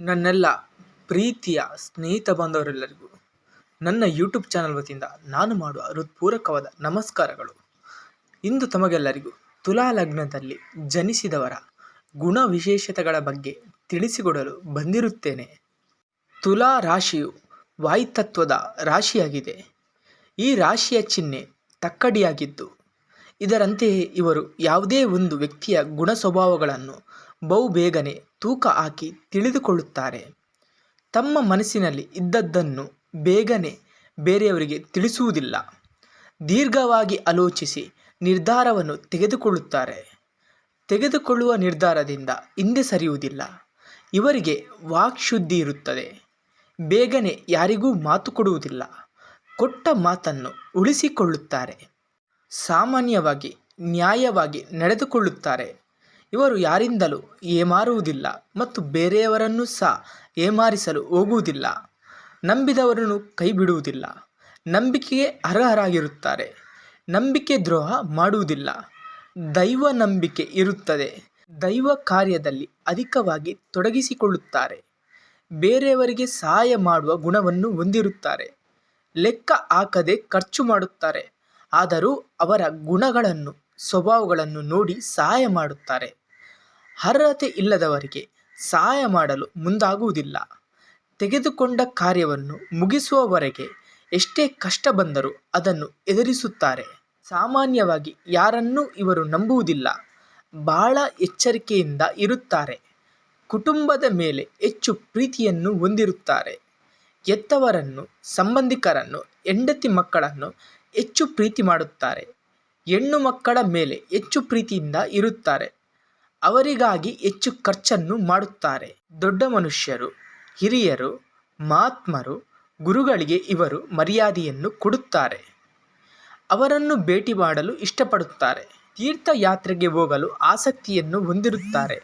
ನನ್ನೆಲ್ಲ ಪ್ರೀತಿಯ ಸ್ನೇಹಿತ ಬಾಂಧವರೆಲ್ಲರಿಗೂ ನನ್ನ ಯೂಟ್ಯೂಬ್ ಚಾನಲ್ ವತಿಯಿಂದ ನಾನು ಮಾಡುವ ಹೃತ್ಪೂರ್ವಕವಾದ ನಮಸ್ಕಾರಗಳು. ಇಂದು ತಮಗೆಲ್ಲರಿಗೂ ತುಲಾ ಲಗ್ನದಲ್ಲಿ ಜನಿಸಿದವರ ಗುಣ ವಿಶೇಷತೆಗಳ ಬಗ್ಗೆ ತಿಳಿಸಿಕೊಡಲು ಬಂದಿರುತ್ತೇನೆ. ತುಲಾ ರಾಶಿಯು ವಾಯುತತ್ವದ ರಾಶಿಯಾಗಿದೆ. ಈ ರಾಶಿಯ ಚಿಹ್ನೆ ತಕ್ಕಡಿಯಾಗಿದ್ದು ಇದರಂತೆಯೇ ಇವರು ಯಾವುದೇ ಒಂದು ವ್ಯಕ್ತಿಯ ಗುಣ ಸ್ವಭಾವಗಳನ್ನು ಬಹುಬೇಗನೆ ತೂಕ ಹಾಕಿ ತಿಳಿದುಕೊಳ್ಳುತ್ತಾರೆ. ತಮ್ಮ ಮನಸ್ಸಿನಲ್ಲಿ ಇದ್ದದ್ದನ್ನು ಬೇಗನೆ ಬೇರೆಯವರಿಗೆ ತಿಳಿಸುವುದಿಲ್ಲ. ದೀರ್ಘವಾಗಿ ಆಲೋಚಿಸಿ ನಿರ್ಧಾರವನ್ನು ತೆಗೆದುಕೊಳ್ಳುತ್ತಾರೆ. ತೆಗೆದುಕೊಳ್ಳುವ ನಿರ್ಧಾರದಿಂದ ಹಿಂದೆ ಸರಿಯುವುದಿಲ್ಲ. ಇವರಿಗೆ ವಾಕ್ಶುದ್ಧಿ ಇರುತ್ತದೆ. ಬೇಗನೆ ಯಾರಿಗೂ ಮಾತು ಕೊಡುವುದಿಲ್ಲ. ಕೊಟ್ಟ ಮಾತನ್ನು ಉಳಿಸಿಕೊಳ್ಳುತ್ತಾರೆ. ಸಾಮಾನ್ಯವಾಗಿ, ನ್ಯಾಯವಾಗಿ ನಡೆದುಕೊಳ್ಳುತ್ತಾರೆ. ಇವರು ಯಾರಿಂದಲೂ ಏಮಾರುವುದಿಲ್ಲ ಮತ್ತು ಬೇರೆಯವರನ್ನು ಸಹ ಏಮಾರಿಸಲು ಹೋಗುವುದಿಲ್ಲ. ನಂಬಿದವರನ್ನು ಕೈಬಿಡುವುದಿಲ್ಲ. ನಂಬಿಕೆಗೆ ಅರ್ಹರಾಗಿರುತ್ತಾರೆ. ನಂಬಿಕೆ ದ್ರೋಹ ಮಾಡುವುದಿಲ್ಲ. ದೈವ ನಂಬಿಕೆ ಇರುತ್ತದೆ. ದೈವ ಕಾರ್ಯದಲ್ಲಿ ಅಧಿಕವಾಗಿ ತೊಡಗಿಸಿಕೊಳ್ಳುತ್ತಾರೆ. ಬೇರೆಯವರಿಗೆ ಸಹಾಯ ಮಾಡುವ ಗುಣವನ್ನು ಹೊಂದಿರುತ್ತಾರೆ. ಲೆಕ್ಕ ಹಾಕದೆ ಖರ್ಚು ಮಾಡುತ್ತಾರೆ. ಆದರೂ ಅವರ ಗುಣಗಳನ್ನು, ಸ್ವಭಾವಗಳನ್ನು ನೋಡಿ ಸಹಾಯ ಮಾಡುತ್ತಾರೆ. ಅರ್ಹತೆ ಇಲ್ಲದವರಿಗೆ ಸಹಾಯ ಮಾಡಲು ಮುಂದಾಗುವುದಿಲ್ಲ. ತೆಗೆದುಕೊಂಡ ಕಾರ್ಯವನ್ನು ಮುಗಿಸುವವರೆಗೆ ಎಷ್ಟೇ ಕಷ್ಟ ಬಂದರೂ ಅದನ್ನು ಎದುರಿಸುತ್ತಾರೆ. ಸಾಮಾನ್ಯವಾಗಿ ಯಾರನ್ನೂ ಇವರು ನಂಬುವುದಿಲ್ಲ. ಬಹಳ ಎಚ್ಚರಿಕೆಯಿಂದ ಇರುತ್ತಾರೆ. ಕುಟುಂಬದ ಮೇಲೆ ಹೆಚ್ಚು ಪ್ರೀತಿಯನ್ನು ಹೊಂದಿರುತ್ತಾರೆ. ಹೆತ್ತವರನ್ನು, ಸಂಬಂಧಿಕರನ್ನು, ಹೆಂಡತಿ ಮಕ್ಕಳನ್ನು ಹೆಚ್ಚು ಪ್ರೀತಿ ಮಾಡುತ್ತಾರೆ. ಹೆಣ್ಣು ಮಕ್ಕಳ ಮೇಲೆ ಹೆಚ್ಚು ಪ್ರೀತಿಯಿಂದ ಇರುತ್ತಾರೆ. ಅವರಿಗಾಗಿ ಹೆಚ್ಚು ಖರ್ಚನ್ನು ಮಾಡುತ್ತಾರೆ. ದೊಡ್ಡ ಮನುಷ್ಯರು, ಹಿರಿಯರು, ಮಹಾತ್ಮರು, ಗುರುಗಳಿಗೆ ಇವರು ಮರ್ಯಾದೆಯನ್ನು ಕೊಡುತ್ತಾರೆ. ಅವರನ್ನು ಭೇಟಿ ಮಾಡಲು ಇಷ್ಟಪಡುತ್ತಾರೆ. ತೀರ್ಥಯಾತ್ರೆಗೆ ಹೋಗಲು ಆಸಕ್ತಿಯನ್ನು ಹೊಂದಿರುತ್ತಾರೆ.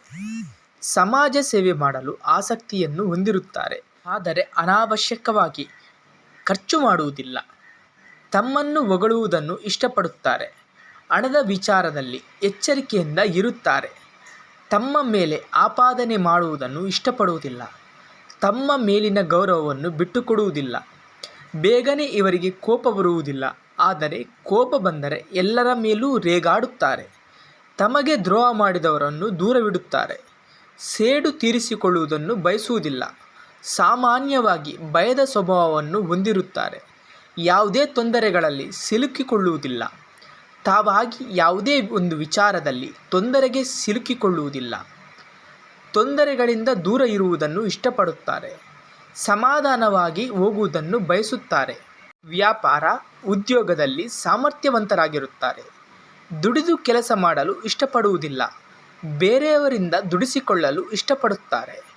ಸಮಾಜ ಸೇವೆ ಮಾಡಲು ಆಸಕ್ತಿಯನ್ನು ಹೊಂದಿರುತ್ತಾರೆ. ಆದರೆ ಅನಾವಶ್ಯಕವಾಗಿ ಖರ್ಚು ಮಾಡುವುದಿಲ್ಲ. ತಮ್ಮನ್ನು ಹೊಗಳುವುದನ್ನು ಇಷ್ಟಪಡುತ್ತಾರೆ. ಹಣದ ವಿಚಾರದಲ್ಲಿ ಎಚ್ಚರಿಕೆಯಿಂದ ಇರುತ್ತಾರೆ. ತಮ್ಮ ಮೇಲೆ ಆಪಾದನೆ ಮಾಡುವುದನ್ನು ಇಷ್ಟಪಡುವುದಿಲ್ಲ. ತಮ್ಮ ಮೇಲಿನ ಗೌರವವನ್ನು ಬಿಟ್ಟುಕೊಡುವುದಿಲ್ಲ. ಬೇಗನೆ ಇವರಿಗೆ ಕೋಪ ಬರುವುದಿಲ್ಲ. ಆದರೆ ಕೋಪ ಬಂದರೆ ಎಲ್ಲರ ಮೇಲೂ ರೇಗಾಡುತ್ತಾರೆ. ತಮಗೆ ದ್ರೋಹ ಮಾಡಿದವರನ್ನು ದೂರವಿಡುತ್ತಾರೆ. ಸೇಡು ತೀರಿಸಿಕೊಳ್ಳುವುದನ್ನು ಬಯಸುವುದಿಲ್ಲ. ಸಾಮಾನ್ಯವಾಗಿ ಭಯದ ಸ್ವಭಾವವನ್ನು ಹೊಂದಿರುತ್ತಾರೆ. ಯಾವುದೇ ತೊಂದರೆಗಳಲ್ಲಿ ಸಿಲುಕಿಕೊಳ್ಳುವುದಿಲ್ಲ. ತಾವಾಗಿ ಯಾವುದೇ ಒಂದು ವಿಚಾರದಲ್ಲಿ ತೊಂದರೆಗೆ ಸಿಲುಕಿಕೊಳ್ಳುವುದಿಲ್ಲ. ತೊಂದರೆಗಳಿಂದ ದೂರ ಇರುವುದನ್ನು ಇಷ್ಟಪಡುತ್ತಾರೆ. ಸಮಾಧಾನವಾಗಿ ಹೋಗುವುದನ್ನು ಬಯಸುತ್ತಾರೆ. ವ್ಯಾಪಾರ, ಉದ್ಯೋಗದಲ್ಲಿ ಸಾಮರ್ಥ್ಯವಂತರಾಗಿರುತ್ತಾರೆ. ದುಡಿದು ಕೆಲಸ ಮಾಡಲು ಇಷ್ಟಪಡುವುದಿಲ್ಲ. ಬೇರೆಯವರಿಂದ ದುಡಿಸಿಕೊಳ್ಳಲು ಇಷ್ಟಪಡುತ್ತಾರೆ.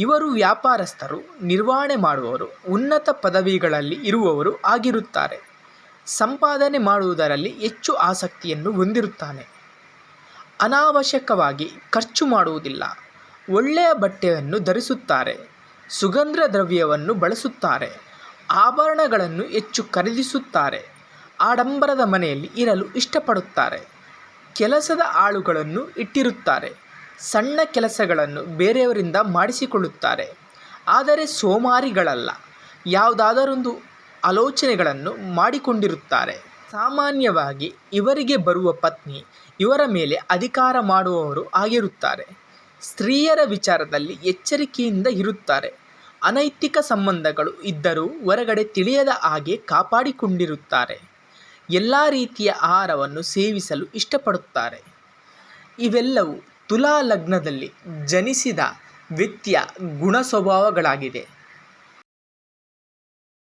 ಇವರು ವ್ಯಾಪಾರಸ್ಥರು, ನಿರ್ವಹಣೆ ಮಾಡುವವರು, ಉನ್ನತ ಪದವಿಗಳಲ್ಲಿ ಇರುವವರು ಆಗಿರುತ್ತಾರೆ. ಸಂಪಾದನೆ ಮಾಡುವುದರಲ್ಲಿ ಹೆಚ್ಚು ಆಸಕ್ತಿಯನ್ನು ಹೊಂದಿರುತ್ತಾನೆ. ಅನಾವಶ್ಯಕವಾಗಿ ಖರ್ಚು ಮಾಡುವುದಿಲ್ಲ. ಒಳ್ಳೆಯ ಬಟ್ಟೆಯನ್ನು ಧರಿಸುತ್ತಾರೆ. ಸುಗಂಧ ದ್ರವ್ಯವನ್ನು ಬಳಸುತ್ತಾರೆ. ಆಭರಣಗಳನ್ನು ಹೆಚ್ಚು ಖರೀದಿಸುತ್ತಾರೆ. ಆಡಂಬರದ ಮನೆಯಲ್ಲಿ ಇರಲು ಇಷ್ಟಪಡುತ್ತಾರೆ. ಕೆಲಸದ ಆಳುಗಳನ್ನು ಇಟ್ಟಿರುತ್ತಾರೆ. ಸಣ್ಣ ಕೆಲಸಗಳನ್ನು ಬೇರೆಯವರಿಂದ ಮಾಡಿಸಿಕೊಳ್ಳುತ್ತಾರೆ. ಆದರೆ ಸೋಮಾರಿಗಳಲ್ಲ. ಯಾವುದಾದರೊಂದು ಆಲೋಚನೆಗಳನ್ನು ಮಾಡಿಕೊಂಡಿರುತ್ತಾರೆ. ಸಾಮಾನ್ಯವಾಗಿ ಇವರಿಗೆ ಬರುವ ಪತ್ನಿ ಇವರ ಮೇಲೆ ಅಧಿಕಾರ ಮಾಡುವವರು ಆಗಿರುತ್ತಾರೆ. ಸ್ತ್ರೀಯರ ವಿಚಾರದಲ್ಲಿ ಎಚ್ಚರಿಕೆಯಿಂದ ಇರುತ್ತಾರೆ. ಅನೈತಿಕ ಸಂಬಂಧಗಳು ಇದ್ದರೂ ಹೊರಗಡೆ ತಿಳಿಯದ ಹಾಗೆ ಕಾಪಾಡಿಕೊಂಡಿರುತ್ತಾರೆ. ಎಲ್ಲ ರೀತಿಯ ಆಹಾರವನ್ನು ಸೇವಿಸಲು ಇಷ್ಟಪಡುತ್ತಾರೆ. ಇವೆಲ್ಲವೂ ತುಲಾ ಲಗ್ನದಲ್ಲಿ ಜನಿಸಿದ ವ್ಯಕ್ತಿಯ ಗುಣ ಸ್ವಭಾವಗಳಾಗಿದೆ